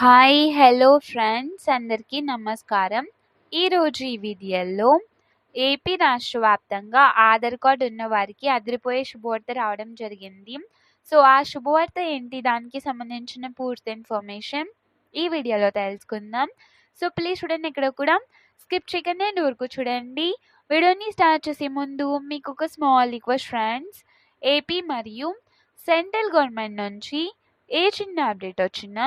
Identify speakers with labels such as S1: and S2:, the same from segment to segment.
S1: Hi hello friends అందరికీ నమస్కారం. ఈరోజు ఈ వీడియోలో ఏపీ రాష్ట్ర వ్యాప్తంగా ఆధార్ కార్డు ఉన్న వారికి అదిరిపోయే శుభవార్త రావడం జరిగింది. సో ఆ శుభవార్త ఏంటి? దానికి సంబంధించిన పూర్తి ఇన్ఫర్మేషన్ ఈ వీడియోలో తెలుసుకుందాం. సో ప్లీజ్ చూడండి ఇక్కడ కూడా. స్కిప్ చేయకుండా అండ్ ఊరుకు చూడండి. వీడియోని స్టార్ట్ చేసే ముందు మీకు ఒక స్మాల్ రిక్వెస్ట్ ఫ్రెండ్స్ ఏపీ మరియు సెంట్రల్ గవర్నమెంట్ నుంచి ఏ చిన్న అప్డేట్ వచ్చినా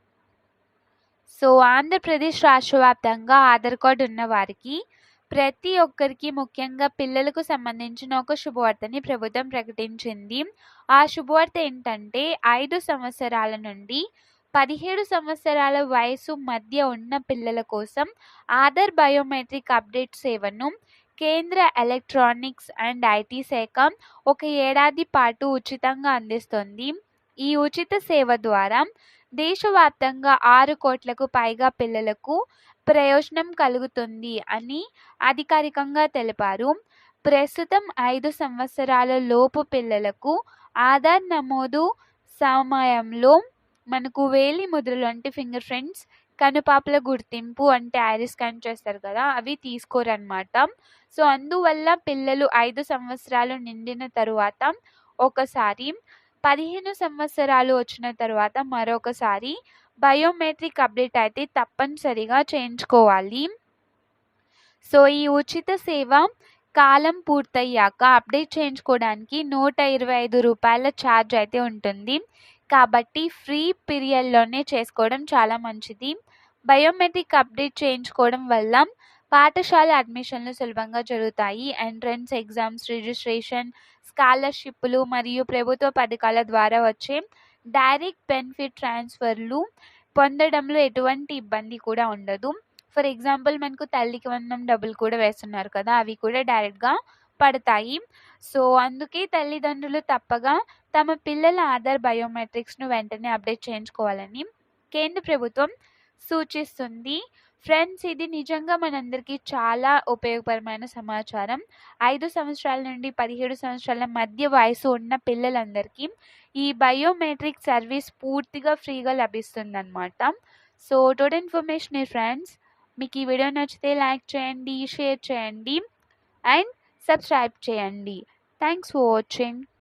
S1: సో ఆంధ్రప్రదేశ్ రాష్ట్ర వ్యాప్తంగా ఆధార్ కార్డు ఉన్న వారికి ప్రతి ఒక్కరికి ముఖ్యంగా పిల్లలకు సంబంధించిన ఒక శుభవార్తని ప్రభుత్వం ప్రకటించింది. ఆ శుభవార్త ఏంటంటే ఐదు సంవత్సరాల నుండి పదిహేడు సంవత్సరాల వయసు మధ్య ఉన్న పిల్లల కోసం ఆధార్ బయోమెట్రిక్ అప్డేట్ సేవను కేంద్ర ఎలక్ట్రానిక్స్ అండ్ ఐటీ శాఖ ఒక ఏడాది పాటు ఉచితంగా అందిస్తుంది. ఈ ఉచిత సేవ ద్వారా దేశవ్యాప్తంగా ఆరు కోట్లకు పైగా పిల్లలకు ప్రయోజనం కలుగుతుంది అని అధికారికంగా తెలిపారు. ప్రస్తుతం ఐదు సంవత్సరాల లోపు పిల్లలకు ఆధార్ నమోదు సమయంలో మనకు వేలి ముద్రలు అంటే ఫింగర్ ప్రింట్స్ కనుపాపల గుర్తింపు అంటే ఐరిస్ స్కాన్ చేస్తారు కదా అవి తీసుకోరనమాట సో అందువల్ల పిల్లలు ఐదు సంవత్సరాలు నిండిన తరువాత ఒకసారి పదిహేను సంవత్సరాలు వచ్చిన తర్వాత మరొకసారి బయోమెట్రిక్ అప్డేట్ అయితే తప్పనిసరిగా చేయించుకోవాలి. సో ఈ ఉచిత సేవ కాలం పూర్తయ్యాక అప్డేట్ చేయించుకోవడానికి నూట ఇరవై ఐదు రూపాయల ఛార్జ్ అయితే ఉంటుంది. కాబట్టి ఫ్రీ పీరియడ్లోనే చేసుకోవడం చాలా మంచిది. బయోమెట్రిక్ అప్డేట్ చేయించుకోవడం వల్ల పాఠశాల అడ్మిషన్లు సులభంగా జరుగుతాయి. ఎంట్రన్స్ ఎగ్జామ్స్ రిజిస్ట్రేషన్ స్కాలర్షిప్లు మరియు ప్రభుత్వ పథకాల ద్వారా వచ్చే డైరెక్ట్ బెనిఫిట్ ట్రాన్స్ఫర్లు పొందడంలో ఎటువంటి ఇబ్బంది కూడా ఉండదు. ఫర్ ఎగ్జాంపుల్ మనకు తల్లికి వందనం డబ్బులు కూడా వేస్తున్నారు కదా అవి కూడా డైరెక్ట్గా పడతాయి. సో అందుకే తల్లిదండ్రులు తప్పగా తమ పిల్లల ఆధార్ బయోమెట్రిక్స్ను వెంటనే అప్డేట్ చేయించుకోవాలని కేంద్ర ప్రభుత్వం సూచిస్తుంది. ఫ్రెండ్స్ ఇది నిజంగా మనందరికీ చాలా ఉపయోగకరమైన సమాచారం. ఐదు సంవత్సరాల నుండి పదిహేడు సంవత్సరాల మధ్య వయసు ఉన్న పిల్లలందరికీ ఈ బయోమెట్రిక్ సర్వీస్ పూర్తిగా ఫ్రీగా లభిస్తుందన్నమాట. So total information friends? మీకు ఈ వీడియో నచ్చితే లైక్ చేయండి షేర్ చేయండి అండ్ సబ్స్క్రైబ్ చేయండి. Thanks for watching.